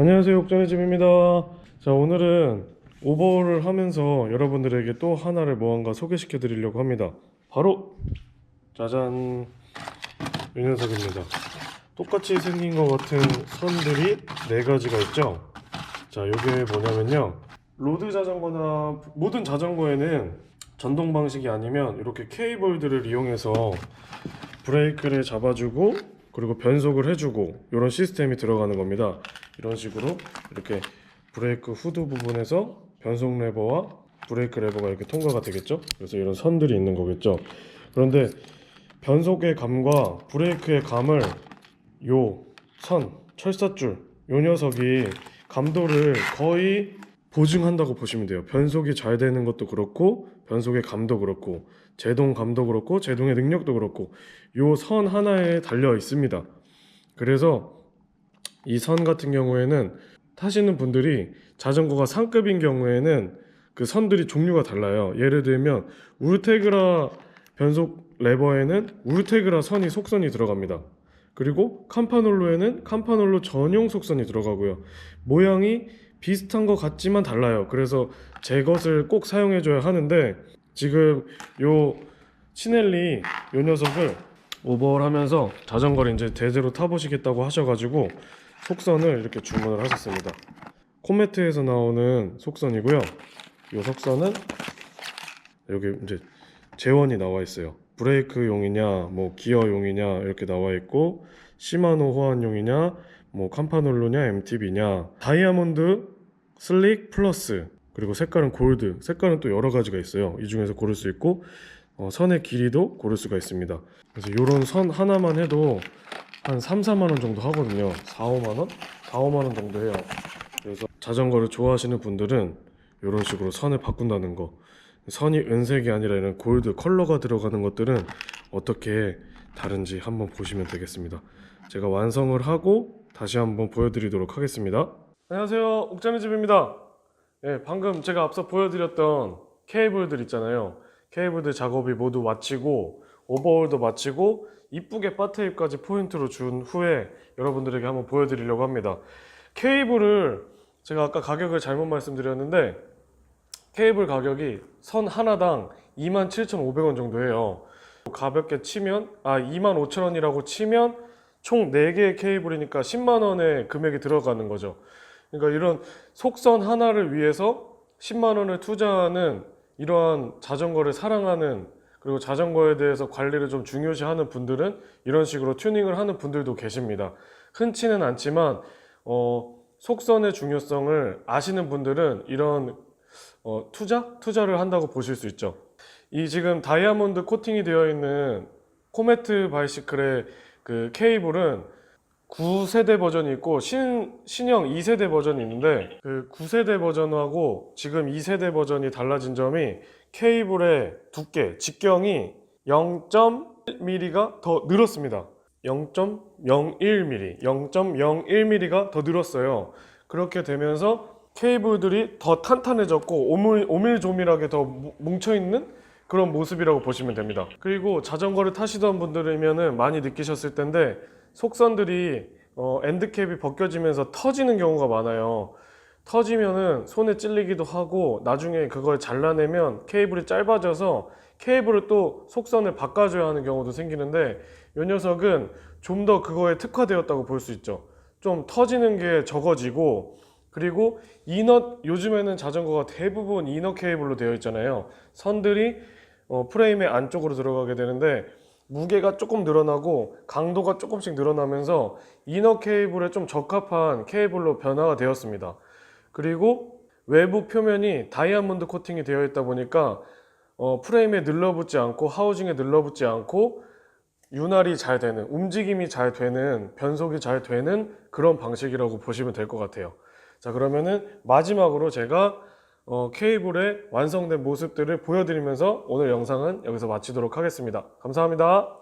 안녕하세요 옥전의 집입니다. 자 오늘은 오버홀을 하면서 여러분들에게 또 하나를 무언가 소개시켜 드리려고 합니다. 바로 짜잔 이 녀석입니다. 똑같이 생긴 것 같은 선들이 네 가지가 있죠? 자 이게 뭐냐면요. 로드 자전거나 모든 자전거에는 전동 방식이 아니면 이렇게 케이블들을 이용해서 브레이크를 잡아주고 그리고 변속을 해주고 이런 시스템이 들어가는 겁니다. 이런 식으로 이렇게 브레이크 후드 부분에서 변속 레버와 브레이크 레버가 이렇게 통과가 되겠죠. 그래서 이런 선들이 있는 거겠죠. 그런데 변속의 감과 브레이크의 감을 요 선, 철사줄 요 녀석이 감도를 거의 보증한다고 보시면 돼요. 변속이 잘 되는 것도 그렇고 변속의 감도 그렇고 제동 감도 그렇고 제동의 능력도 그렇고 요 선 하나에 달려 있습니다. 그래서 이 선 같은 경우에는 타시는 분들이 자전거가 상급인 경우에는 그 선들이 종류가 달라요. 예를 들면 울테그라 변속 레버에는 울테그라 선이 속선이 들어갑니다. 그리고 캄파놀로에는 캄파놀로 전용 속선이 들어가고요. 모양이 비슷한 것 같지만 달라요. 그래서 제 것을 꼭 사용해줘야 하는데 지금 요 치넬리 요 녀석을 오버를 하면서 자전거를 이제 대대로 타보시겠다고 하셔가지고 속선을 이렇게 주문을 하셨습니다. 코메트에서 나오는 속선이고요. 요 속선은 여기 이제 재원이 나와 있어요. 브레이크용이냐, 뭐 기어용이냐 이렇게 나와 있고 시마노 호환용이냐, 뭐 캄파놀로냐, MTB냐, 다이아몬드, 슬릭 플러스 그리고 색깔은 골드. 색깔은 또 여러 가지가 있어요. 이 중에서 고를 수 있고 어, 선의 길이도 고를 수가 있습니다. 그래서 이런 선 하나만 해도 한 3, 4만 원 정도 하거든요. 4, 5만 원? 4, 5만 원 정도 해요. 그래서 자전거를 좋아하시는 분들은 이런 식으로 선을 바꾼다는 거. 선이 은색이 아니라 이런 골드 컬러가 들어가는 것들은 어떻게 다른지 한번 보시면 되겠습니다. 제가 완성을 하고 다시 한번 보여드리도록 하겠습니다. 안녕하세요. 옥자의 집입니다. 예, 방금 제가 앞서 보여드렸던 케이블들 있잖아요. 케이블들 작업이 모두 마치고 오버홀도 마치고 이쁘게 바테입까지 포인트로 준 후에 여러분들에게 한번 보여드리려고 합니다. 케이블을 제가 아까 가격을 잘못 말씀드렸는데 케이블 가격이 선 하나당 27,500원 정도 해요. 가볍게 치면 아 25,000원이라고 치면 총 4개의 케이블이니까 10만 원의 금액이 들어가는 거죠. 그러니까 이런 속선 하나를 위해서 10만 원을 투자하는 이러한 자전거를 사랑하는 그리고 자전거에 대해서 관리를 좀 중요시하는 분들은 이런 식으로 튜닝을 하는 분들도 계십니다. 흔치는 않지만 어, 속선의 중요성을 아시는 분들은 이런 어, 투자? 투자를 한다고 보실 수 있죠. 이 지금 다이아몬드 코팅이 되어 있는 코메트 바이시클의 그 케이블은 9세대 버전이 있고 신, 신형 2세대 버전이 있는데 그 9세대 버전하고 지금 2세대 버전이 달라진 점이 케이블의 두께, 직경이 0.1mm가 더 늘었습니다. 0.01mm, 0.01mm가 더 늘었어요. 그렇게 되면서 케이블들이 더 탄탄해졌고 오밀, 오밀조밀하게 더 뭉- 뭉쳐있는 그런 모습이라고 보시면 됩니다. 그리고 자전거를 타시던 분들이면 많이 느끼셨을 텐데 속선들이 어, 엔드캡이 벗겨지면서 터지는 경우가 많아요. 터지면은 손에 찔리기도 하고 나중에 그걸 잘라내면 케이블이 짧아져서 케이블을 또 속선을 바꿔줘야 하는 경우도 생기는데 이 녀석은 좀 더 그거에 특화되었다고 볼 수 있죠. 좀 터지는 게 적어지고 그리고 이너 요즘에는 자전거가 대부분 이너 케이블로 되어 있잖아요. 선들이 어, 프레임의 안쪽으로 들어가게 되는데 무게가 조금 늘어나고 강도가 조금씩 늘어나면서 이너 케이블에 좀 적합한 케이블로 변화가 되었습니다. 그리고 외부 표면이 다이아몬드 코팅이 되어 있다 보니까 어, 프레임에 늘러붙지 않고 하우징에 늘러붙지 않고 윤활이 잘 되는 움직임이 잘 되는 변속이 잘 되는 그런 방식이라고 보시면 될 것 같아요. 자 그러면은 마지막으로 제가 어, 케이블의 완성된 모습들을 보여드리면서 오늘 영상은 여기서 마치도록 하겠습니다. 감사합니다.